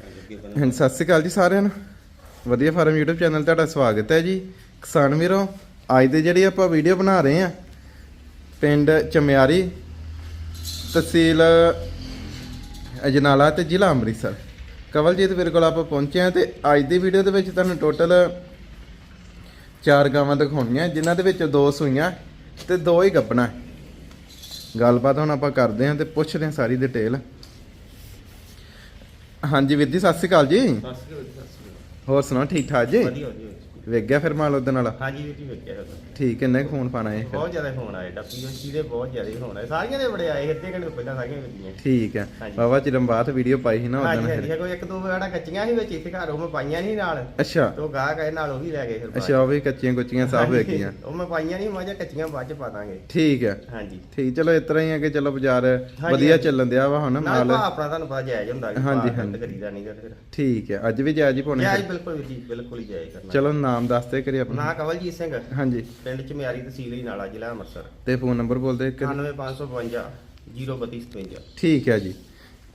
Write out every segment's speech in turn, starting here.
ਹਾਂਜੀ, ਸਤਿ ਸ਼੍ਰੀ ਅਕਾਲ ਜੀ ਸਾਰਿਆਂ ਨੂੰ। ਵਧੀਆ ਫਾਰਮ YouTube ਚੈਨਲ ਤੁਹਾਡਾ ਸਵਾਗਤ ਹੈ ਜੀ। ਕਿਸਾਨ ਵੀਰੋ, ਅੱਜ ਦੇ ਜਿਹੜੀ ਆਪਾਂ ਵੀਡੀਓ ਬਣਾ ਰਹੇ ਆ ਪਿੰਡ ਚਮਿਆਰੀ, ਤਹਿਸੀਲ ਅਜਨਾਲਾ ਤੇ ਜ਼ਿਲ੍ਹਾ ਅੰਮ੍ਰਿਤਸਰ। ਕਵਲਜੀਤ ਵੀਰ ਕੋਲ ਆਪਾਂ ਪਹੁੰਚੇ ਆ ਤੇ ਅੱਜ ਦੀ ਵੀਡੀਓ ਦੇ ਵਿੱਚ ਤੁਹਾਨੂੰ ਟੋਟਲ ਚਾਰ ਗਾਵਾਂ ਦਿਖਾਉਣੀਆਂ, ਜਿਨ੍ਹਾਂ ਦੇ ਵਿੱਚ ਦੋ ਸੂਈਆਂ ਤੇ ਦੋ ਹੀ ਗੱਪਣਾ। ਗੱਲਬਾਤ ਹੁਣ ਆਪਾਂ ਕਰਦੇ ਹਾਂ ਤੇ ਪੁੱਛਦੇ ਹਾਂ ਸਾਰੀ ਡਿਟੇਲ ਹਾਂਜੀ ਵੀਰ ਜੀ ਸਤਿ ਸ਼੍ਰੀ ਅਕਾਲ ਜੀ। ਹੋਰ ਸੁਣਾਓ ਠੀਕ ਠਾਕ ਜੀ? ਵਧੀਆ ਵਧੀਆ। ਵੇਖ ਗਿਆ ਫਿਰ ਮਾਲ ਉਹਦੇ ਨਾਲ? ਹਾਂਜੀ ਵੀਰ ਜੀ ਵੇਖਿਆ ਹੋਇਆ। ਠੀਕ ਕਿੰਨੇ ਕੁ ਫੋਨ ਪਾਣਾ ਇਹ ਫਿਰ। ਬਹੁਤ ਜ਼ਿਆਦਾ ਫੋਨ ਆਏ ਟੱਪੀ ਜੀ ਦੇ ਬਹੁਤ ਜ਼ਿਆਦਾ ਫੋਨ ਆਏ। ਸਾਰੀਆਂ ਦੇ ਬੜੇ ਆਏ ਅੱਧੇ ਘੰਟੇ ਤੋਂ ਪਹਿਲਾਂ ਸਾਰੀਆਂ ਵੇਖੀਆਂ ਠੀਕ ਹੈ। ਹਾਂਜੀ। ਬਾਬਾ ਚਿਰਮ ਬਾਅਦ ਵੀਡੀਓ ਪਾਈ ਸੀ ਨਾ ਹਾਂਜੀ ਉਦੋਂ ਹਾਂਜੀ ਕੋਈ ਇੱਕ ਦੋ ਵਾੜਾ ਕੱਚੀਆਂ ਸੀ ਵਿੱਚ ਇੱਥੇ ਘਰ ਉਹ ਮੈਂ ਪਾਈਆਂ ਨਹੀਂ ਨਾਲ। ਅੱਛਾ। ਤੋ ਗਾਹ ਕਹੇ ਨਾਲ ਉਹ ਵੀ ਲੈ ਗਏ ਫਿਰ ਬਾਅਦ ਚ। ਅੱਛਾ ਉਹ ਵੀ ਕੱਚੀਆਂ ਕੁੱਚੀਆਂ ਸਾਫ਼ ਹਾਂਜੀ, ਵੇਖੀਆਂ ਉਹ ਮੈਂ ਪਾਈਆਂ ਨਹੀਂ ਮਾਜਾ ਕੱਚੀਆਂ ਬਾਅਦ ਚ ਪਾ ਦਾਂਗੇ। ਠੀਕ ਹੈ। ਹਾਂਜੀ। ਠੀਕ ਚਲੋ ਇਸ ਤਰ੍ਹਾਂ ਹੀ ਆ ਕਿ ਚਲੋ ਬਾਜ਼ਾਰ ਵਧੀਆ ਹਾਂਜੀ। ਚੱਲਣ ਦਿਆ ਵਾ ਹੁਣ ਨਾਲ ਮਾਲ। ਭਾਅ ਆਪਣਾ ਤੁਹਾਨੂੰ ਪਤਾ ਜਾਇਜ਼ ਹੁੰਦਾ ਵੀ ਹਾਂਜੀ, ਭਾਅ ਹਾਂਜੀ। ਕਰੀਦਾ ਨਹੀਂ ਫਿਰ। ਠੀਕ ਹੈ ਅੱਜ ਵੀ ਜਾਇਜ਼ ਹੀ ਪਾਉਣੇ ਜਾਇਜ਼ ਫਿਰ। ਬਿਲਕੁਲ ਵੀਰ ਜੀ ਬਿਲਕੁਲ ਹੀ ਜਾਇਜ਼ ਕਰਨਾ। ਚਲੋ ਨਾਮ ਦੱਸਦੇ ਕਰੀ ਆਪਣਾ। ਨਾ ਕਵਲਜੀਤ ਸਿੰਘ। ਹਾਂਜੀ। ਪਿੰਡ ਚ ਮਿਆਰੀ ਤਹਿਸੀਲ ਹੀ ਨਾਲਾ ਜ਼ਿਲ੍ਹਾ ਅੰਮ੍ਰਿਤਸਰ। ਤੇ ਫੋਨ ਨੰਬਰ ਬੋਲਦੇ ਕਿ 98552 03257 ਠੀਕ ਹੈ ਜੀ।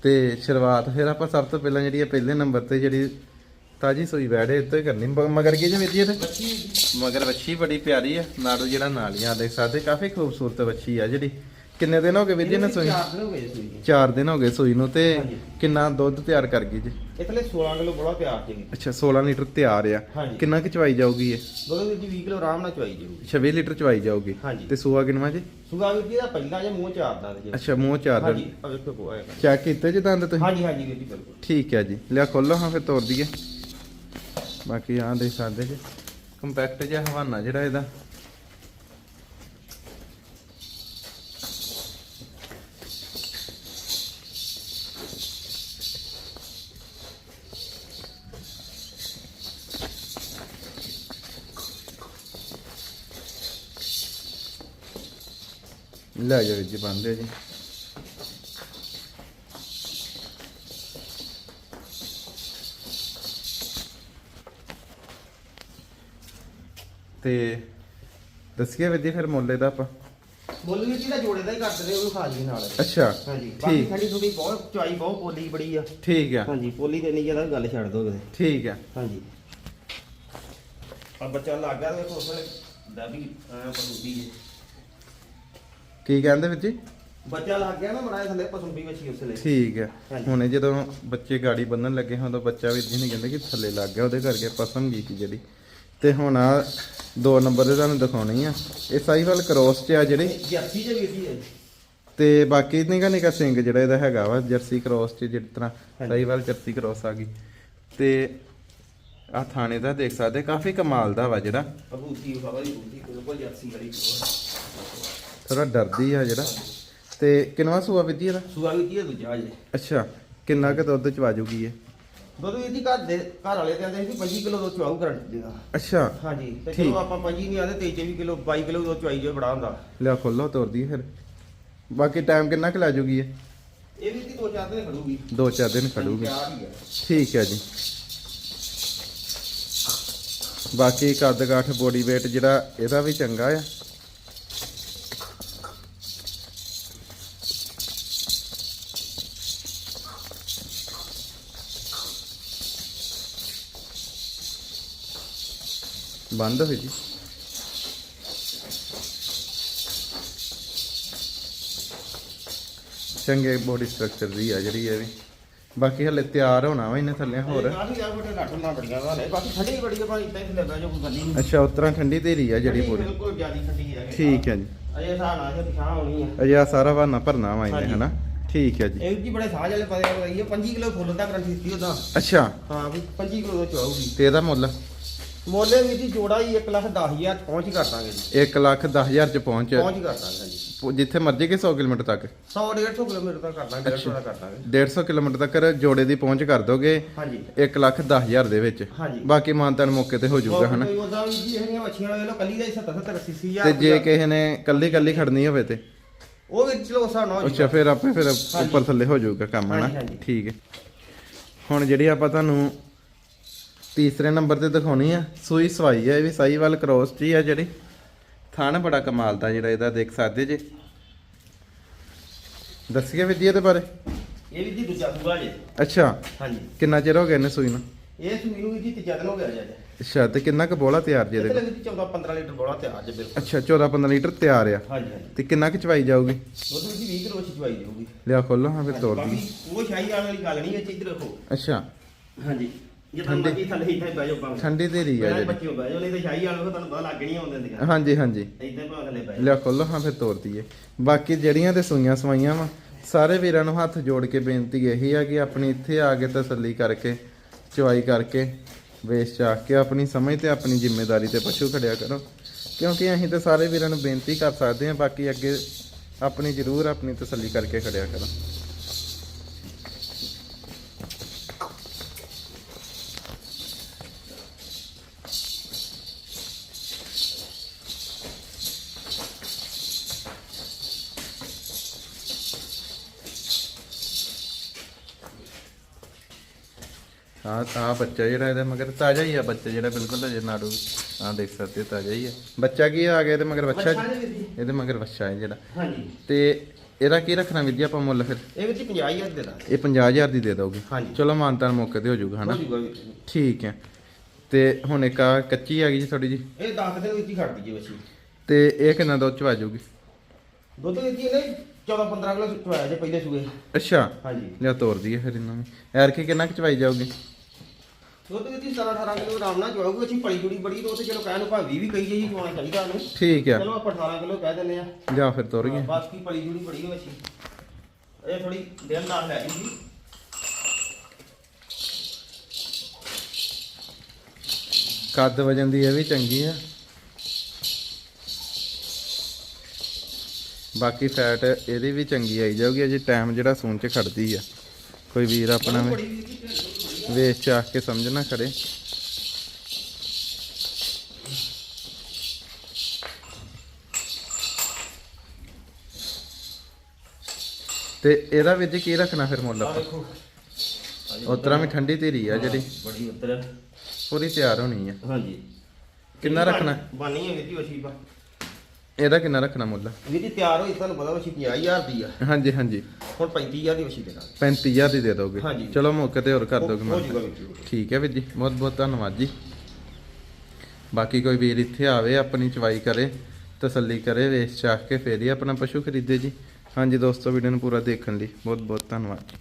ਤੇ ਸ਼ੁਰੂਆਤ ਫਿਰ ਆਪਾਂ ਸਭ ਤੋਂ ਪਹਿਲਾਂ ਜਿਹੜੀ ਹੈ ਪਹਿਲੇ ਨੰਬਰ ਤੇ ਜਿਹੜੀ ਤਾਜੀ ਸੂਈ ਵੈੜੇ ਇੱਥੇ ਕਰਨੀ। ਮਗਰ ਕੀ ਜੇ ਵੇਚੀਏ ਤੇ? ਮਗਰ ਵੱਛੀ ਬੜੀ ਪਿਆਰੀ ਹੈ। ਨਾੜੂ ਜਿਹੜਾ ਨਾਲੀਆਂ ਦੇਖ ਸਕਦੇ ਕਾਫੀ ਖੂਬਸੂਰਤ ਵੱਛੀ ਆ ਜਿਹੜੀ। ਕਿੰਨੇ ਦਿਨ ਹੋ ਗਏ ਵੀਰ ਜੀ ਨੇ ਸੂਈ? ਚਾਰ ਦਿਨ ਹੋ ਗਏ ਸੂਈ ਨੂੰ। 4 ਦਿਨ ਹੋ ਗਏ ਸੂਈ ਨੂੰ ਤੇ ਹਾਂਜੀ। ਕਿੰਨਾ ਦੁੱਧ ਤਿਆਰ ਕਰ ਗਈ ਜੀ? ਇਹ ਥਲੇ 16 ਕਿਲੋ ਬੜਾ ਤਿਆਰ ਜੀ ਅੱਛਾ 16 ਲੀਟਰ ਤਿਆਰ ਆ। ਹਾਂਜੀ। ਕਿੰਨਾ ਕਿ ਚਵਾਈ ਜਾਊਗੀ ਇਹ? ਦੁੱਧ ਵਿੱਚ 20 ਕਿਲੋ ਆਰਾਮ ਨਾਲ ਚਵਾਈ ਜੀ 26 ਲੀਟਰ ਚਵਾਈ ਜਾਊਗੀ। ਹਾਂਜੀ। ਤੇ ਸੂਆ ਕਿੰਨਾ ਜੀ? ਸੁਗਾ ਵੀਰ ਜੀ ਦਾ ਪਹਿਲਾਂ ਜੇ ਮੂੰਹ ਚਾਰਦਾ ਜੀ। ਅੱਛਾ ਮੂੰਹ ਚਾਰ ਦਿਨ ਹਾਂਜੀ ਆ ਵੇਖੋ ਕੋ ਆਏਗਾ ਚੈੱਕ ਕੀਤੇ ਜੀ ਦੰਦ ਤੁਸੀਂ? ਹਾਂਜੀ ਹਾਂਜੀ ਵੀਰ ਜੀ ਬਿਲਕੁਲ। ਠੀਕ ਹੈ ਜੀ। ਲਿਆ ਖੋਲੋ ਹਾਂ ਫਿਰ ਤੋੜ ਦਈਏ। ਬਾਕੀ ਆਹ ਦੇਖ ਸਕਦੇ ਜੀ। ਕੰਪੈਕਟ ਜਿਹਾ ਹਵਾਨਾ ਜਿਹੜਾ ਇਹਦਾ। ਲੈ ਜਾਓ ਜੀ ਬੰਦੇ ਜੀ। ਤੇ ਦੱਸੀਏ ਵੀਰ ਜੀ ਫਿਰ ਮੁੱਲ ਦਾ ਆਪਾਂ। ਮੁੱਲ ਵੀਰ ਜੀ ਦਾ ਜੋੜੇ ਦਾ ਹੀ ਕਰਦੇ ਨੇ ਉਹ ਖਾ ਲਈ ਨਾਲ। ਅੱਛਾ ਹਾਂਜੀ ਬਾਕੀ ਠੀਕ ਥੋੜੀ ਬਹੁਤ ਚਵਾਈ ਬਹੁਤ ਪੋਲੀ ਬੜੀ ਆ। ਠੀਕ ਆ। ਹਾਂਜੀ ਪੋਲੀ ਤੇ ਨਹੀਂ ਜ਼ਿਆਦਾ ਗੱਲ ਛੱਡ ਦੋ ਕਿਤੇ। ਠੀਕ ਆ। ਹਾਂਜੀ। ਆ ਬੱਚਾ ਲੱਗ ਗਿਆ ਵੇਖੋ ਉਸ ਵੇਲੇ ਦਾਦੀ ਆ ਪਸੂਦੀ ਜੀ। ਕੀ ਕਹਿੰਦੇ ਵੀਰ ਜੀ? ਬੱਚਾ ਲੱਗ ਗਿਆ ਨਾ ਮੜਾ ਥੱਲੇ ਪਸੂਦੀ ਵਿੱਚ ਉਸ ਵੇਲੇ ਠੀਕ ਹੈ। ਹਾਂਜੀ। ਹੁਣੇ ਜਦੋਂ ਬੱਚੇ ਗਾੜੀ ਬੰਨਣ ਲੱਗੇ ਹਾਂ ਉਦੋਂ ਬੱਚਾ ਵੀਰ ਜੀ ਨੇ ਕਹਿੰਦੇ ਕਿ ਥੱਲੇ ਲੱਗ ਗਿਆ ਉਹਦੇ ਕਰਕੇ ਪਸਮ ਗਈ ਸੀ ਜਿਹੜੀ। ਤੇ ਹੁਣ ਆ ਦੋ ਨੰਬਰ ਦੇ ਤੁਹਾਨੂੰ ਦਿਖਾਉਣੀ ਆ। ਇਹ ਸਾਈਵਾਲ ਕ੍ਰੋਸ ਚ ਆ ਜਿਹੜੀ। ਜਰਸੀ ਵੀਰ ਜੀ ਹੈ ਤੇ ਬਾਕੀ ਨਿਕਾ ਨਿਕਾ ਸਿੰਘ ਜਿਹੜਾ ਇਹਦਾ ਹੈਗਾ ਵਾ ਜਰਸੀ ਕ੍ਰੋਸ ਚ ਜਿਸ ਤਰ੍ਹਾਂ। ਸਾਈਵਾਲ ਜਰਸੀ ਕ੍ਰੋਸ ਆ ਗਈ। ਤੇ ਆ ਥਾਣੇ ਦਾ ਦੇਖ ਸਕਦੇ ਕਾਫੀ ਕਮਾਲ ਦਾ ਵਾ ਜਿਹੜਾ। ਅਬੂਤੀ ਬਾਬਾ ਦੀ ਬੂਤੀ ਬਿਲਕੁਲ ਜਰਸੀ ਵਾਲੀ ਥੋੜਾ ਡਰਦੀ ਆ ਜਿਹੜਾ। ਤੇ ਕਿੰਨਵਾ ਸੂਆ ਜੀ ਇਹਦਾ? ਸੁਆ ਵੀ ਕੀ ਹੈ ਦੂਜਾ ਜੇ ਅੱਛਾ ਕਿੰਨਾ ਕੁ ਦੁੱਧ ਚ ਵਾਜੂਗੀ ਇਹ ਵੀਰ ਜੀ ਘਰ ਦੇ ਘਰ ਵਾਲੇ ਕਹਿੰਦੇ ਸੀ 25 ਕਿਲੋ ਦੁੱਧ ਚਵਾਉ ਕਰੰਟ ਦੇਗਾ ਅੱਛਾ ਹਾਂਜੀ ਤੇ ਠੀਕ। ਚਲੋ ਆਪਾਂ 25 ਨਹੀਂ ਆਦੇ 23 ਕਿਲੋ 22 ਕਿਲੋ ਦੁੱਧ ਚਵਾਈ ਜੋ ਬੜਾ ਹੁੰਦਾ। ਲਿਆ ਖੋਲੋ ਤੋਰਦੀ ਫਿਰ। ਬਾਕੀ ਟਾਈਮ ਕਿੰਨਾ ਕੁ ਲੈ ਜੂਗੀ ਇਹ? ਇਹ ਵੀ ਦੀ ਦੋ ਚਾਰ ਦਿਨ ਖੜੂਗੀ। ਦੋ ਚਾਰ ਦਿਨ ਖੜੂਗੀ। ਤਿਆਰ ਹੀ ਹੈ ਠੀਕ ਹੈ ਜੀ। ਬਾਕੀ ਕੱਦ ਕਾਠ ਬੋਡੀ weight ਜਿਹੜਾ ਇਹਦਾ ਵੀ ਚੰਗਾ ਆ। ਬੰਦ ਹੋਈ ਜੀ। ਚੰਗੇ ਬੋਡੀ ਸਟਰਕਚਰ ਦੀ ਆ ਜਿਹੜੀ ਇਹ ਵੀ। ਬਾਕੀ ਹਲੇ ਤਿਆਰ ਹੋਣਾ ਵਾ ਇਹਨੇ ਥੱਲੇ ਹੋਰ। ਆ ਆ ਅੱਛਾ ਉਤਰਾ ਠੰਡੀ ਧੀਰੀ ਆ ਜਿਹੜੀ ਪੂਰੀ। ਠੀਕ ਹੈ ਜੀ। ਅਜੇ ਹੋਣੀ ਅਜੇ ਆ ਸਾਰਾ ਬਹਾਨਾ ਭਰਨਾ ਵਾ ਇਹਨੇ। ਹਨਾ? ਠੀਕ ਹੈ ਜੀ। ਇਹ ਜੀ ਬੜੇ ਸਾਹ ਵਾਲੇ ਲਗਾਈ ਹੈ 25 ਕਿਲੋ ਫੁੱਲ ਦਾ ਕਰੰਟ ਦਿੱਤੀ ਉਹਦਾ ਅੱਛਾ। ਹਾਂ ਵੀ 25 ਕਿਲੋ ਦਾ ਚਵਾਉਗੀ ਤੇ ਇਹਦਾ ਮੁੱਲ? ਮੋਲੇ ਵੀ ਜੀ ਜੋੜਾ ਹੀ 1 ਲੱਖ 10 ਹਜ਼ਾਰ ਪਹੁੰਚ ਹੀ ਕਰ ਦਾਂਗੇ ਜੀ। 1 ਲੱਖ 10000 ਚ ਪਹੁੰਚ। ਪਹੁੰਚ ਹੀ ਕਰ ਦਾਂਗੇ ਪ- ਜਿੱਥੇ ਮਰਜ਼ੀ ਕਿ 100 ਕਿਲੋਮੀਟਰ ਤੱਕ? 100 150 ਕਿਲੋਮੀਟਰ ਤੱਕ ਕਰ ਦਾਂਗੇ 150 ਦਾ ਕਰ ਦਾਂਗੇ। 150 ਕਿਲੋਮੀਟਰ ਤੱਕ ਜੋੜੇ ਦੀ ਪਹੁੰਚ ਕਰ ਦੋਗੇ ਹਾਂਜੀ। 1 ਲੱਖ 10000 ਦੇ ਵਿੱਚ। ਹਾਂਜੀ। ਬਾਕੀ ਮਾਨਤਾਨ ਮੌਕੇ ਤੇ ਹੋ ਜਾਊਗਾ ਹਨਾ? ਕੋਈ ਉਹਦਾ ਵੀ ਜੀ ਇਹਨੀਆਂ ਮੱਛੀਆਂ ਵੇਖ ਲਓ ਕੱਲੀ ਦਾ ਹੀ 70 70 80 ਹਜ਼ਾਰ ਤੇ ਜੇ ਕਿਸੇ ਨੇ ਕੱਲੀ ਕੱਲੀ ਖੜਨੀ ਹੋਵੇ ਤੇ? ਉਹ ਵੀ ਚਲੋ ਹਿਸਾਬ ਨਾਲ ਹੋ ਅੱਛਾ ਜਾਊਗਾ। ਫਿਰ ਆਪੇ ਫਿਰ ਉੱਪਰ ਥੱਲੇ ਹੋ ਜਾਊਗਾ ਕੰਮ ਹਨਾ? ਹਾਂਜੀ, ਹਾਂਜੀ। ਠੀਕ ਹੈ। ਹੁਣ ਜਿਹੜੀ ਆਪਾਂ ਤੁਹਾਨੂੰ ਤੀਸਰੇ ਨੰਬਰ ਤੇ ਦਿਖਾਉਣੀ ਆ ਸੂਈ ਸਵਾਈ ਆ ਇਹ ਵੀ ਸਾਈਵਾਲ ਕ੍ਰੋਸ ਹੀ ਆ ਜਿਹੜੀ। ਥਣ ਬੜਾ ਕਮਾਲ ਦਾ ਜਿਹੜਾ ਇਹਦਾ ਦੇਖ ਸਕਦੇ ਜੇ। ਦੱਸੀਏ ਵੀਰ ਜੀ ਇਹਦੇ ਬਾਰੇ। ਇਹ ਵੀ ਜੀ ਦੂਜਾ ਸੂਆ ਜੇ। ਅੱਛਾ ਹਾਂਜੀ। ਕਿੰਨਾ ਚਿਰ ਹੋ ਗਿਆ ਇਹਨੇ ਸੂਈ ਨੂੰ? ਇਹ ਸੂਈ ਨੂੰ ਵੀ ਜੀ ਤੀਜਾ ਦਿਨ ਹੋ ਗਿਆ ਜੀ ਅੱਜ ਅੱਛਾ ਤੇ ਕਿੰਨਾ ਕੁ ਬੋਲਾ ਤਿਆਰ ਜੇ ਇਹਦੇ ਇਹਦੇ ਕੋਲ? ਲਈ 14 15 ਲੀਟਰ ਬੋਲਾ ਤਿਆਰ ਜੇ ਬਿਲਕੁਲ। ਅੱਛਾ 14 15 ਲੀਟਰ ਤਿਆਰ ਆ। ਹਾਂਜੀ ਹਾਂਜੀ। ਤੇ ਕਿੰਨਾ ਕੁ ਚਵਾਈ ਜਾਊਗੀ? ਦੁੱਧ ਵਿੱਚ 20 ਕਿਲੋ ਚਵਾਈ ਜਾਊਗੀ। ਲਿਆ ਖੋਲੋ ਹਾਂ ਫਿਰ ਤੋੜ ਦੀ ਬਾਕੀ ਉਹ ਸ਼ਾਹੀ ਵਾਲੀ ਵਾਲੀ ਗੱਲ ਨਹੀਂ ਵਿੱਚ ਇੱਧਰ ਰੱਖੋ। ਅੱਛਾ। ਹਾਂਜੀ। ਜੇ ਠੰਡੀ- ਤੁਹਾਨੂੰ ਮਰਜ਼ੀ ਥੱਲੇ ਇੱਥੇ ਬਹਿ ਜਾਓ ਭਾਵੇਂ। ਠੰਡੀ ਤੇਰੀ ਆ ਜਿਹੜੀ। ਬੱਚੇ ਬਹਿ ਜਾਓ ਨਹੀਂ ਤੇ ਸ਼ਾਹੀ ਵਾਲੇ ਤੁਹਾਨੂੰ ਪਤਾ ਲੱਗ ਨਹੀਂ ਆਉਂਦੇ ਹੁੰਦੀਆਂ ਹਾਂਜੀ ਹਾਂਜੀ। ਇੱਦਾਂ ਭਾਵੇਂ ਥੱਲੇ ਬਹਿ ਜਾਓ। ਲਿਆ ਖੋਲੋ ਹਾਂ ਫਿਰ ਤੋੜ ਦਈਏ ਬਾਕੀ ਜਿਹੜੀਆਂ ਤੇ ਸੂਈਆਂ ਸਵਾਈਆਂ ਵਾ ਸਾਰੇ ਵੀਰਾਂ ਨੂੰ ਹੱਥ ਜੋੜ ਕੇ ਬੇਨਤੀ ਇਹੀ ਆ ਕਿ ਆਪਣੀ ਇੱਥੇ ਆ ਕੇ ਤਸੱਲੀ ਕਰਕੇ ਚਵਾਈ ਕਰਕੇ ਵੇਚ ਚਾਕ ਕੇ ਆਪਣੀ ਸਮਝ ਤੇ ਆਪਣੀ ਜ਼ਿੰਮੇਵਾਰੀ ਤੇ ਪਸ਼ੂ ਖੜਿਆ ਕਰੋ। ਕਿਉਂਕਿ ਅਸੀਂ ਤਾਂ ਸਾਰੇ ਵੀਰਾਂ ਨੂੰ ਬੇਨਤੀ ਕਰ ਸਕਦੇ ਹਾਂ ਬਾਕੀ ਅੱਗੇ ਆਪਣੀ ਜ਼ਰੂਰ ਆਪਣੀ ਤਸੱਲੀ ਕਰਕੇ ਖੜਿਆ ਕਰੋ। ਆ ਆ ਬੱਚਾ ਜਿਹੜਾ ਇਹਦਾ ਮਗਰ ਤਾਜ਼ਾ ਹੀ ਆ ਬੱਚਾ ਜਿਹੜਾ ਬਿਲਕੁਲ ਅਜੇ ਨਾੜੂ ਆ ਦੇਖ ਸਕਦੇ ਹੋ ਤਾਜ਼ਾ ਹੀ ਆ। ਬੱਚਾ ਕੀ ਆ ਗਿਆ ਤੇ ਮਗਰ ਬੱਚਾ ਇਹਦੇ ਮਗਰ ਬੱਚਾ ਹੈ ਜਿਹੜਾ। ਹਾਂਜੀ। ਤੇ ਇਹਦਾ ਕੀ ਰੱਖਣਾ ਜੀ ਆਪਾਂ ਮੁੱਲ ਫਿਰ? ਇਹ ਵਿੱਚ 50000 ਦੇ ਦਾਂਗੇ। ਇਹ 50000 ਦੀ ਦੇ ਦੋਗੇ? ਹਾਂਜੀ। ਚਲੋ ਮਾਨਤਾਨ ਮੌਕੇ ਤੇ ਹੋ ਜਾਊਗਾ ਹਨਾ। ਠੀਕ ਹੈ। ਤੇ ਹੁਣ ਇੱਕ ਆ ਕੱਚੀ ਆ ਗਈ ਜੀ ਥੋੜੀ ਜੀ। ਇਹ 10 ਦਿਨ ਵਿੱਚ ਹੀ ਖੜ ਦਈਏ ਵਸੀ ਤੇ ਇਹ ਕਿੰਨਾ ਦੁੱਧ ਚ ਆ ਜਾਊਗੀ? ਦੁੱਧ ਵਿੱਚ ਇਹਨੇ 14 15 ਕਿਲੋ ਚੁਆਇਆ ਜੇ ਪਹਿਲੇ ਸੂਏ। ਅੱਛਾ। ਹਾਂਜੀ। ਲਿਆ ਤੋਰ ਦਈਏ ਫਿਰ ਇਹਨਾਂ ਨੂੰ। ਐਰ ਕੀ ਕਿੰਨਾ ਕੁ ਚਵਾਈ ਜਾਊਗੀ? ਦੁੱਧ ਵਿੱਚ ਹੀ 17 18 ਕਿਲੋ ਆਰਾਮ ਨਾਲ ਚੁਆਊਗਾ ਅਸੀਂ ਪਲੀ ਜੁੜੀ ਬੜੀ ਤੋਂ ਤੇ ਚਲੋ ਕਹਿਣ ਨੂੰ ਭਾਵੇਂ 20 ਵੀ ਕਹੀ ਜਾਈਏ ਚੁਆਉਣਾ ਚਾਹੀਦਾ ਉਹਨੂੰ। ਠੀਕ ਆ। ਚਲੋ ਆਪਾਂ 18 ਕਿਲੋ ਕਹਿ ਦਿੰਦੇ ਆ। ਜਾ ਫਿਰ ਤੋਰ ਗਏ ਬਾਕੀ ਪਲੀ ਜੁੜੀ ਬੜੀ ਹੋਈ ਸੀ ਇਹ ਥੋੜੀ ਦਿਨ ਨਾਲ ਲੈ ਜੂਗੀ। ਕੱਦ ਵਜਨ ਦੀ ਇਹ ਵੀ ਚੰਗੀ ਆ। ਬਾਕੀ ਫੈਟ ਇਹਦੀ ਵੀ ਚੰਗੀ ਆਈ ਜਾਊਗੀ ਅਜੇ ਟਾਈਮ ਜਿਹੜਾ ਸੂਨ ਚ ਖੜਦੀ ਆ। ਕੋਈ ਵੀਰ ਆਪਣਾ ਵੀ। ਵੇਚ ਚਾਖ ਕੇ ਸਮਝਣਾ ਖੜੇ। ਤੇ ਇਹਦਾ ਵਿੱਚ ਕੀ ਰੱਖਣਾ ਫਿਰ ਮੁੱਲ ਆਪਾਂ? ਦੇਖੋ। ਤਰ੍ਹਾਂ ਵੀ ਠੰਡੀ ਧੀਰੀ ਆ ਜਿਹੜੀ। ਬੜੀ ਉੱਤਰ। ਪੂਰੀ ਤਿਆਰ ਹੋਣੀ ਆ। ਹਾਂਜੀ। ਕਿੰਨਾ ਰੱਖਣਾ? ਬਾਨੀ ਹੈ ਵੀਰ ਜੀ ਪਾ ਇਹਦਾ ਕਿੰਨਾ ਰੱਖਣਾ ਮੁੱਲ? ਵੀਰ ਜੀ ਤਿਆਰ ਹੋਈ ਤੁਹਾਨੂੰ ਪਤਾ ਵਸੀ 50000 ਦੀ ਆ। ਹਾਂਜੀ ਹਾਂਜੀ। ਹੁਣ 35000 ਦੀ ਵਸੀ ਦੇ ਦਾਂਗੇ। 35000 ਦੀ ਦੇ ਦੋਗੇ? ਹਾਂਜੀ। ਚਲੋ ਮੌਕੇ ਤੇ ਹੋਰ ਕਰ ਦੋਗੇ ਹੋ ਮੈਂ ਜੂਗਾ ਵੀਰ ਜੀ। ਠੀਕ ਹੈ ਵੀਰ ਜੀ ਬਹੁਤ ਬਹੁਤ ਧੰਨਵਾਦ ਜੀ। ਬਾਕੀ ਕੋਈ ਵੀਰ ਇੱਥੇ ਆਵੇ ਆਪਣੀ ਚਵਾਈ ਕਰੇ ਤਸੱਲੀ ਕਰੇ ਵੇਚ ਚਾਖ ਕੇ ਫੇਰ ਹੀ ਆਪਣਾ ਪਸ਼ੂ ਖਰੀਦੇ ਜੀ। ਹਾਂਜੀ ਦੋਸਤੋ ਵੀਡੀਓ ਨੂੰ ਪੂਰਾ ਦੇਖਣ ਲਈ ਬਹੁਤ ਬਹੁਤ ਧੰਨਵਾਦ।